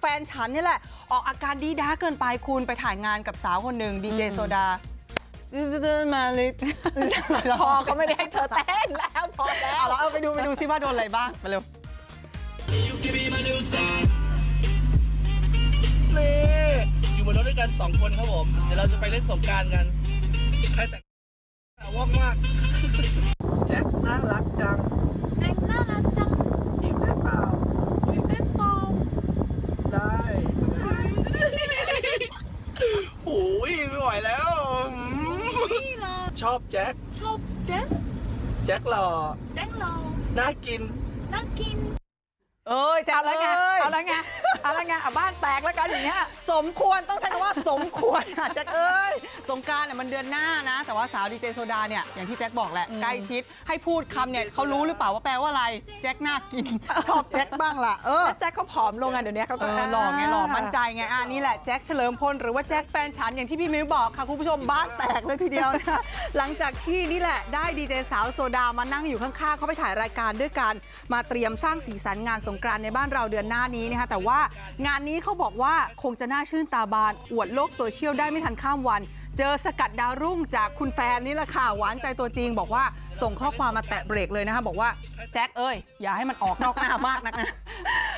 แฟนฉันนี่แหละ ออกอาการดีด้าเกินไปคุณไปถ่ายงานกับสาวคนหนึ่งดีเจโซดาเดินมาลิพอเขาไม่ได้ให้เธอเต้นแล้วพอแล้วเอาละเอาไปดูไปดูซิว่าโดนอะไรบ้างไปเร็วนี่อยู่บนรถด้วยกัน2คนครับผม เดี๋ยวเราจะไปเล่นสงกรารกัน ใครแต่งว่องมาก แจ็คน่ารักจัง เจ๊งน่ารักจัง จีบได้เปล่า มีเต้นเบา ได้โอ้ย ไม่ไหวแล้วอืมนี่ล่ะชอบแจ็ค ชอบเจ๊งแจ็คหล่อเจ๊งเราน่ากินน่ากิน เอ้ยแจ็คเอาแล้วไงอ้ย เอาแล้วไง เอาแล้วไงอะบ้านแตกแล้วกันอย่างเงี้ย สมควรต้องใช้คำว่าสมควรค่ะแจ็คเอ้ยสงกรารเนี่ยมันเดือนหน้านะ แต่ว่าสาวดีเจโซดาเนี่ยอย่างที่แจ็คบอกแหละอืมใกล้ชิดให้พูดคำเนี่ยเขารู้หรือเปล่าว่าแปลว่าอะไร แจ็คน่ากิน ชอบแจ็คบ้างล่ะเออ แล้วแจ็คเขาผอมลงอะเดี๋ยวนี้เขาเอก็อหล่อไงหล่อมั่นใจไงอะนี่แหละแจ็คเฉลิมพลหรือว่าแจ็คแฟนฉันอย่างที่พี่มิ้วบอกค่ะ คุณผู้ชมบ้านแตกเลยทีเดียวนะหลังจากที่นี่แหละได้ดีเจสาวโซดามานั่งอยู่ข้างๆเขาไปถ่ายรายการด้วยกัน มาเตรียมสร้างสีสันงานสงกรานต์ในบ้านเราเดือนหน้านี้นะคะแต่ว่างานนี้เขาบอกว่าคงจะน่าชื่นตาบานอวดโลกโซเชียลได้ไม่ทันข้ามวัน เจอสกัดดาวรุ่งจากคุณแฟนนี่แหละค่ะหวานใจตัวจริง บอกว่าส่งข้อความมาแตะเบรกเลยนะคะบอกว่าแจ็คเอ้ยอย่าให้มันออกนอกหน้ามากนักนะ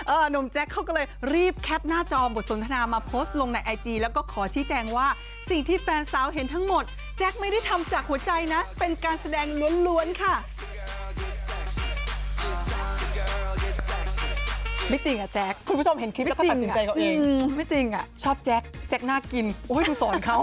เออหนุ่มแจ็คเขาก็เลยรีบแคปหน้าจอบทสนทนามาโพสต์ลงใน IG แล้วก็ขอชี้แจงว่า สิ่งที่แฟนสาวเห็นทั้งหมด แจ็คไม่ได้ทำจากหัวใจนะ เป็นการแสดงล้วนๆค่ะ ไม่จริงอะแจ็คคุณผู้ชมเห็นคลิปแล้วก็ตัดสินใจเอาเองไม่จริงอะมไม่จริงอะชอบแจ็คแจ็คน่ากินโอ้ยดูสอนเขา